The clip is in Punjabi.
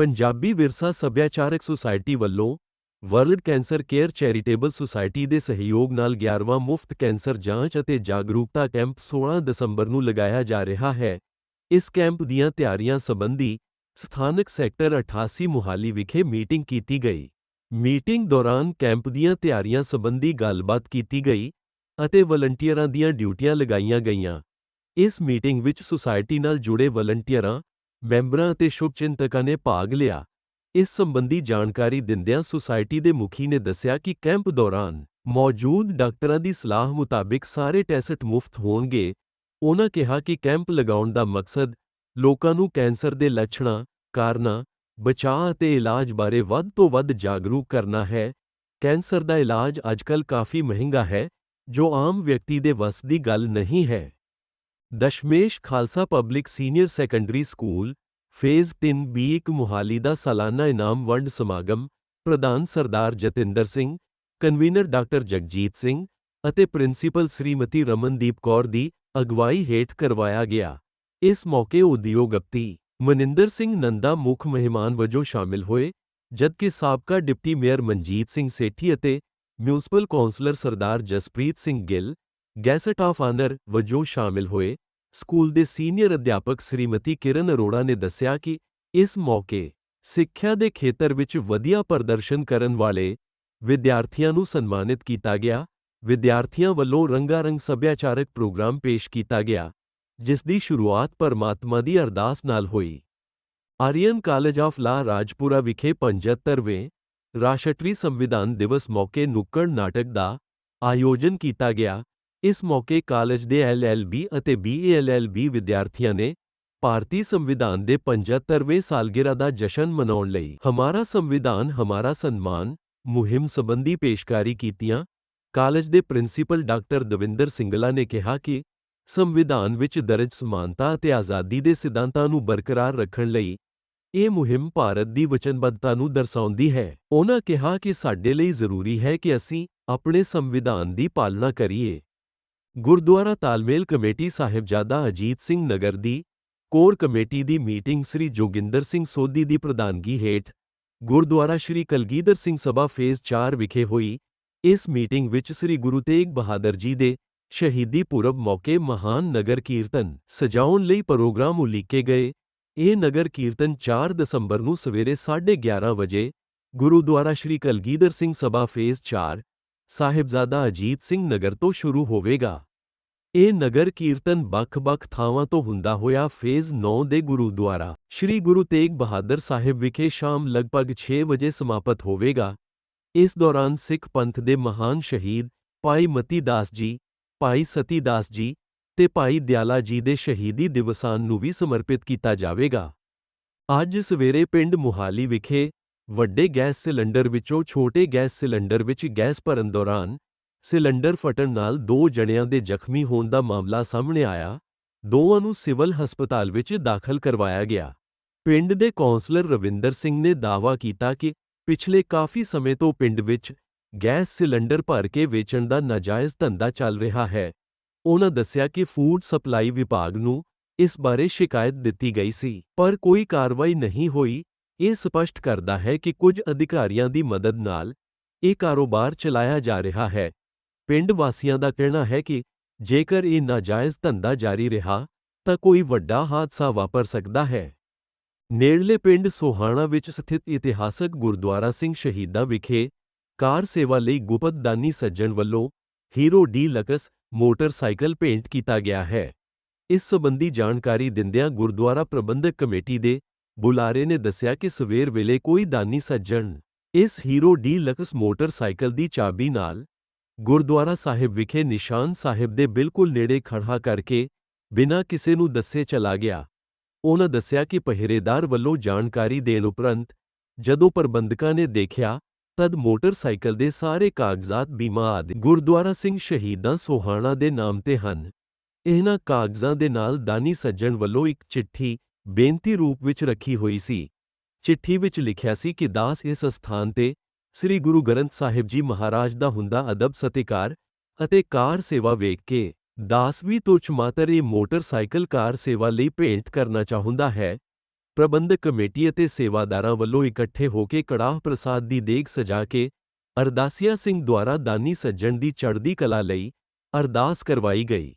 ਪੰਜਾਬੀ ਵਿਰਸਾ ਸੱਭਿਆਚਾਰਕ ਸੁਸਾਇਟੀ ਵੱਲੋਂ world cancer care charitable society ਦੇ ਸਹਿਯੋਗ ਨਾਲ 11ਵਾਂ ਮੁਫਤ ਕੈਂਸਰ ਜਾਂਚ ਅਤੇ ਜਾਗਰੂਕਤਾ ਕੈਂਪ 16 ਦਸੰਬਰ ਨੂੰ ਲਗਾਇਆ ਜਾ ਰਿਹਾ ਹੈ। ਇਸ ਕੈਂਪ ਦੀਆਂ ਤਿਆਰੀਆਂ ਸੰਬੰਧੀ ਸਥਾਨਕ ਸੈਕਟਰ 88 ਮੁਹਾਲੀ ਵਿਖੇ ਮੀਟਿੰਗ ਕੀਤੀ ਗਈ। ਮੀਟਿੰਗ ਦੌਰਾਨ ਕੈਂਪ ਦੀਆਂ ਤਿਆਰੀਆਂ ਸੰਬੰਧੀ ਗੱਲਬਾਤ ਕੀਤੀ ਗਈ ਅਤੇ ਵਲੰਟੀਅਰਾਂ ਦੀਆਂ ਡਿਊਟੀਆਂ ਲਗਾਈਆਂ ਗਈਆਂ। ਇਸ ਮੀਟਿੰਗ ਵਿੱਚ ਸੁਸਾਇਟੀ ਨਾਲ ਜੁੜੇ ਵਲੰਟੀਅਰਾਂ ਮੈਂਬਰਾਂ ਅਤੇ ਸ਼ੁਭਚਿੰਤਕਾਂ ਨੇ ਭਾਗ ਲਿਆ। ਇਸ ਸੰਬੰਧੀ ਜਾਣਕਾਰੀ ਦਿੰਦਿਆਂ ਸੁਸਾਇਟੀ ਦੇ ਮੁਖੀ ਨੇ ਦੱਸਿਆ ਕਿ ਕੈਂਪ ਦੌਰਾਨ ਮੌਜੂਦ ਡਾਕਟਰਾਂ ਦੀ ਸਲਾਹ ਮੁਤਾਬਿਕ ਸਾਰੇ ਟੈਸਟ ਮੁਫਤ ਹੋਣਗੇ। ਉਨ੍ਹਾਂ ਕਿਹਾ ਕਿ ਕੈਂਪ ਲਗਾਉਣ ਦਾ ਮਕਸਦ ਲੋਕਾਂ ਨੂੰ ਕੈਂਸਰ ਦੇ ਲੱਛਣਾਂ, ਕਾਰਨਾਂ, ਬਚਾਅ ਅਤੇ ਇਲਾਜ ਬਾਰੇ ਵੱਧ ਤੋਂ ਵੱਧ ਜਾਗਰੂਕ ਕਰਨਾ ਹੈ। ਕੈਂਸਰ ਦਾ ਇਲਾਜ ਅੱਜਕੱਲ ਕਾਫੀ ਮਹਿੰਗਾ ਹੈ, ਜੋ ਆਮ ਵਿਅਕਤੀ ਦੇ ਵੱਸ ਦੀ ਗੱਲ ਨਹੀਂ ਹੈ। Dashmesh Khalsa public senior secondary school, phase 3 B ਇੱਕ ਮੁਹਾਲੀ ਦਾ ਸਾਲਾਨਾ ਇਨਾਮ ਵੰਡ ਸਮਾਗਮ, ਪ੍ਰਧਾਨ ਸਰਦਾਰ ਜਤਿੰਦਰ ਸਿੰਘ, ਕਨਵੀਨਰ ਡਾਕਟਰ ਜਗਜੀਤ ਸਿੰਘ ਅਤੇ ਪ੍ਰਿੰਸੀਪਲ ਸ੍ਰੀਮਤੀ ਰਮਨਦੀਪ ਕੌਰ ਦੀ ਅਗਵਾਈ ਹੇਠ ਕਰਵਾਇਆ ਗਿਆ। ਇਸ ਮੌਕੇ ਉਦਯੋਗਪਤੀ ਮਨਿੰਦਰ ਸਿੰਘ ਨੰਦਾ ਮੁੱਖ ਮਹਿਮਾਨ ਵਜੋਂ ਸ਼ਾਮਿਲ ਹੋਏ, ਜਦਕਿ ਸਾਬਕਾ ਡਿਪਟੀ ਮੇਅਰ ਮਨਜੀਤ ਸਿੰਘ ਸੇਠੀ ਅਤੇ municipal councillor Sardar Jaspreet Singh Gill guest of honour ਵਜੋਂ ਸ਼ਾਮਿਲ ਹੋਏ ਸਕੂਲ ਦੇ ਸੀਨੀਅਰ ਅਧਿਆਪਕ ਸ੍ਰੀਮਤੀ ਕਿਰਨ ਅਰੋੜਾ ਨੇ ਦੱਸਿਆ ਕਿ ਇਸ ਮੌਕੇ ਸਿੱਖਿਆ ਦੇ ਖੇਤਰ ਵਿੱਚ ਵਧੀਆ ਪ੍ਰਦਰਸ਼ਨ ਕਰਨ ਵਾਲੇ ਵਿਦਿਆਰਥੀਆਂ ਨੂੰ ਸਨਮਾਨਿਤ ਕੀਤਾ ਗਿਆ ਵਿਦਿਆਰਥੀਆਂ ਵੱਲੋਂ ਰੰਗਾਰੰਗ ਸੱਭਿਆਚਾਰਕ ਪ੍ਰੋਗਰਾਮ ਪੇਸ਼ ਕੀਤਾ ਗਿਆ ਜਿਸ ਦੀ ਸ਼ੁਰੂਆਤ ਪਰਮਾਤਮਾ ਦੀ ਅਰਦਾਸ ਨਾਲ ਹੋਈ Aryan college of law Rajpura ਵਿਖੇ 75ਵੇਂ ਰਾਸ਼ਟਰੀ ਸੰਵਿਧਾਨ ਦਿਵਸ ਮੌਕੇ ਨੁੱਕੜ ਨਾਟਕ ਦਾ ਆਯੋਜਨ ਕੀਤਾ ਗਿਆ ਇਸ ਮੌਕੇ ਕਾਲਜ ਦੇ ਐਲਐਲਬੀ ਅਤੇ ਬੀਏਐਲਐਲਬੀ ਵਿਦਿਆਰਥੀਆਂ ਨੇ ਭਾਰਤੀ ਸੰਵਿਧਾਨ ਦੇ 75ਵੇਂ ਸਾਲਗਿਰਾ ਦਾ ਜਸ਼ਨ ਮਨਾਉਣ ਲਈ ਹਮਾਰਾ ਸੰਵਿਧਾਨ, ਹਮਾਰਾ ਸਨਮਾਨ, ਮੁਹਿੰਮ ਸੰਬੰਧੀ ਪੇਸ਼ਕਾਰੀ ਕੀਤੀਆਂ। ਕਾਲਜ ਦੇ ਪ੍ਰਿੰਸੀਪਲ ਡਾਕਟਰ ਦਵਿੰਦਰ ਸਿੰਗਲਾ ਨੇ ਕਿਹਾ ਕਿ ਸੰਵਿਧਾਨ ਵਿੱਚ ਦਰਜ ਸਮਾਨਤਾ ਅਤੇ ਆਜ਼ਾਦੀ ਦੇ ਸਿਧਾਂਤਾਂ ਨੂੰ ਬਰਕਰਾਰ ਰੱਖਣ ਲਈ ਇਹ ਮੁਹਿੰਮ ਭਾਰਤ ਦੀ ਵਚਨਬੱਧਤਾ ਨੂੰ ਦਰਸਾਉਂਦੀ ਹੈ। ਉਹਨਾਂ ਕਿਹਾ ਕਿ ਸਾਡੇ ਲਈ ਜ਼ਰੂਰੀ ਹੈ ਕਿ ਅਸੀਂ ਆਪਣੇ ਸੰਵਿਧਾਨ ਦੀ ਪਾਲਣਾ ਕਰੀਏ। ਗੁਰਦੁਆਰਾ ਤਾਲਮੇਲ ਕਮੇਟੀ ਸਾਹਿਬਜ਼ਾਦਾ ਅਜੀਤ ਸਿੰਘ ਨਗਰ ਦੀ ਕੋਰ ਕਮੇਟੀ ਦੀ ਮੀਟਿੰਗ ਸ੍ਰੀ ਜੋਗਿੰਦਰ ਸਿੰਘ ਸੋਧੀ ਦੀ ਪ੍ਰਧਾਨਗੀ ਹੇਠ ਗੁਰਦੁਆਰਾ ਸ੍ਰੀ ਕਲਗੀਧਰ ਸਿੰਘ ਸਭਾ ਫੇਜ਼ 4 ਵਿਖੇ ਹੋਈ। ਇਸ ਮੀਟਿੰਗ ਵਿੱਚ ਸ੍ਰੀ ਗੁਰੂ ਤੇਗ ਬਹਾਦਰ ਜੀ ਦੇ ਸ਼ਹੀਦੀ ਪੁਰਬ ਮੌਕੇ ਮਹਾਨ ਨਗਰ ਕੀਰਤਨ ਸਜਾਉਣ ਲਈ ਪ੍ਰੋਗਰਾਮ ਉਲੀਕੇ ਗਏ। ਇਹ ਨਗਰ ਕੀਰਤਨ 4 ਦਸੰਬਰ ਨੂੰ ਸਵੇਰੇ 11:30 ਵਜੇ ਗੁਰਦੁਆਰਾ ਸ੍ਰੀ ਕਲਗੀਧਰ ਸਿੰਘ ਸਭਾ ਫੇਜ਼ 4 ਸਾਹਿਬਜ਼ਾਦਾ ਅਜੀਤ ਸਿੰਘ ਨਗਰ ਤੋਂ ਸ਼ੁਰੂ ਹੋਵੇਗਾ। ਇਹ ਨਗਰ ਕੀਰਤਨ ਵੱਖ-ਵੱਖ ਥਾਵਾਂ ਤੋਂ ਹੁੰਦਾ ਹੋਇਆ ਫੇਜ਼ 9 ਦੇ ਗੁਰੂਦੁਆਰਾ, ਸ੍ਰੀ ਗੁਰੂ ਤੇਗ ਬਹਾਦਰ ਸਾਹਿਬ ਵਿਖੇ ਸ਼ਾਮ ਲਗਭਗ 6 ਵਜੇ ਸਮਾਪਤ ਹੋਵੇਗਾ। ਇਸ ਦੌਰਾਨ ਸਿੱਖ ਪੰਥ ਦੇ ਮਹਾਨ ਸ਼ਹੀਦ ਭਾਈ ਮਤੀ ਦਾਸ ਜੀ, ਭਾਈ ਸਤੀ ਦਾਸ ਜੀ ਤੇ ਭਾਈ ਦਿਆਲਾ ਜੀ ਦੇ ਸ਼ਹੀਦੀ ਦਿਵਸਾਂ ਨੂੰ ਵੀ ਸਮਰਪਿਤ ਕੀਤਾ ਜਾਵੇਗਾ। ਅੱਜ ਸਵੇਰੇ ਪਿੰਡ ਮੁਹਾਲੀ ਵਿਖੇ ਵੱਡੇ ਗੈਸ ਸਿਲੰਡਰ ਵਿੱਚੋਂ ਛੋਟੇ ਗੈਸ ਸਿਲੰਡਰ ਵਿੱਚ ਗੈਸ ਭਰਨ ਦੌਰਾਨ ਸਿਲੰਡਰ ਫਟਣ ਨਾਲ ਦੋ ਜਣਿਆਂ ਦੇ ਜ਼ਖਮੀ ਹੋਣ ਦਾ ਮਾਮਲਾ ਸਾਹਮਣੇ ਆਇਆ। ਦੋਵਾਂ ਨੂੰ ਸਿਵਲ ਹਸਪਤਾਲ ਵਿੱਚ ਦਾਖਲ ਕਰਵਾਇਆ ਗਿਆ। ਪਿੰਡ ਦੇ ਕੌਂਸਲਰ ਰਵਿੰਦਰ ਸਿੰਘ ਨੇ ਦਾਅਵਾ ਕੀਤਾ ਕਿ ਪਿਛਲੇ ਕਾਫੀ ਸਮੇਂ ਤੋਂ ਪਿੰਡ ਵਿੱਚ ਗੈਸ ਸਿਲੰਡਰ ਭਰ ਕੇ ਵੇਚਣ ਦਾ ਨਾਜਾਇਜ਼ ਧੰਦਾ ਚੱਲ ਰਿਹਾ ਹੈ। ਉਹਨਾਂ ਦੱਸਿਆ ਕਿ ਫੂਡ ਸਪਲਾਈ ਵਿਭਾਗ ਨੂੰ ਇਸ ਬਾਰੇ ਸ਼ਿਕਾਇਤ ਦਿੱਤੀ ਗਈ ਸੀ, ਪਰ ਕੋਈ ਕਾਰਵਾਈ ਨਹੀਂ ਹੋਈ। ਇਹ ਸਪਸ਼ਟ ਕਰਦਾ ਹੈ ਕਿ ਕੁਝ ਅਧਿਕਾਰੀਆਂ ਦੀ ਮਦਦ ਨਾਲ ਇਹ ਕਾਰੋਬਾਰ ਚਲਾਇਆ ਜਾ ਰਿਹਾ ਹੈ। ਪਿੰਡ ਵਾਸੀਆਂ ਦਾ ਕਹਿਣਾ ਹੈ ਕਿ ਜੇਕਰ ਇਹ ਨਾਜਾਇਜ਼ ਧੰਦਾ ਜਾਰੀ ਰਿਹਾ, ਤਾਂ ਕੋਈ ਵੱਡਾ ਹਾਦਸਾ ਵਾਪਰ ਸਕਦਾ ਹੈ। ਨੇੜਲੇ ਪਿੰਡ ਸੋਹਾਣਾ ਵਿੱਚ ਸਥਿਤ ਇਤਿਹਾਸਕ ਗੁਰਦੁਆਰਾ ਸਿੰਘ ਸ਼ਹੀਦਾਂ ਵਿਖੇ ਕਾਰ ਸੇਵਾ ਲਈ ਗੁਪਤ ਦਾਨੀ ਸੱਜਣ ਵੱਲੋਂ ਹੀਰੋ ਡੀ ਲਕਸ ਮੋਟਰਸਾਈਕਲ ਭੇਂਟ ਕੀਤਾ ਗਿਆ ਹੈ। ਇਸ ਸਬੰਧੀ ਜਾਣਕਾਰੀ ਦਿੰਦਿਆਂ ਗੁਰਦੁਆਰਾ ਪ੍ਰਬੰਧਕ ਕਮੇਟੀ ਦੇ ਬੁਲਾਰੇ ਨੇ ਦੱਸਿਆ ਕਿ ਸਵੇਰ ਵੇਲੇ ਕੋਈ ਦਾਨੀ ਸੱਜਣ ਇਸ ਹੀਰੋ ਡੀ ਲਕਸ ਮੋਟਰਸਾਈਕਲ ਦੀ ਚਾਬੀ ਨਾਲ ਗੁਰਦੁਆਰਾ ਸਾਹਿਬ ਵਿਖੇ ਨਿਸ਼ਾਨ ਸਾਹਿਬ ਦੇ ਬਿਲਕੁਲ ਨੇੜੇ ਖੜਾ ਕਰਕੇ ਬਿਨਾਂ ਕਿਸੇ ਨੂੰ ਦੱਸੇ ਚਲਾ ਗਿਆ। ਉਹਨਾਂ ਦੱਸਿਆ ਕਿ ਪਹਿਰੇਦਾਰ ਵੱਲੋਂ ਜਾਣਕਾਰੀ ਦੇਣ ਉਪਰੰਤ ਜਦੋਂ ਪ੍ਰਬੰਧਕਾਂ ਨੇ ਦੇਖਿਆ, ਤਦ ਮੋਟਰਸਾਈਕਲ ਦੇ ਸਾਰੇ ਕਾਗਜ਼ਾਤ ਬੀਮਾ ਆਦਿ ਗੁਰਦੁਆਰਾ ਸਿੰਘ ਸ਼ਹੀਦਾਂ ਸੋਹਾਣਾ ਦੇ ਨਾਮ ਤੇ ਹਨ। ਇਹਨਾਂ ਕਾਗਜ਼ਾਂ ਦੇ ਨਾਲ ਦਾਨੀ ਸੱਜਣ ਵੱਲੋਂ ਇੱਕ ਚਿੱਠੀ ਬੇਨਤੀ ਰੂਪ ਵਿੱਚ ਰੱਖੀ ਹੋਈ ਸੀ। ਚਿੱਠੀ ਵਿੱਚ ਲਿਖਿਆ ਸੀ ਕਿ ਦਾਸ ਇਸ ਸਥਾਨ ਤੇ ਸ੍ਰੀ ਗੁਰੂ ਗ੍ਰੰਥ ਸਾਹਿਬ ਜੀ ਮਹਾਰਾਜ ਦਾ ਹੁੰਦਾ ਅਦਬ ਸਤਿਕਾਰ ਅਤੇ ਕਾਰ ਸੇਵਾ ਵੇਖ ਕੇ ਦਾਸ ਵੀ ਤੁਛ ਮਾਤਰ ਇਹ ਮੋਟਰਸਾਈਕਲ ਕਾਰ ਸੇਵਾ ਲਈ ਭੇਂਟ ਕਰਨਾ ਚਾਹੁੰਦਾ ਹੈ। ਪ੍ਰਬੰਧਕ ਕਮੇਟੀ ਅਤੇ ਸੇਵਾਦਾਰਾਂ ਵੱਲੋਂ ਇਕੱਠੇ ਹੋ ਕੇ ਕੜਾਹ ਪ੍ਰਸਾਦ ਦੀ ਦੇਗ ਸਜਾ ਕੇ ਅਰਦਾਸੀਆ ਸਿੰਘ ਦੁਆਰਾ ਦਾਨੀ ਸੱਜਣ ਦੀ ਚੜ੍ਹਦੀ ਕਲਾ ਲਈ ਅਰਦਾਸ ਕਰਵਾਈ ਗਈ।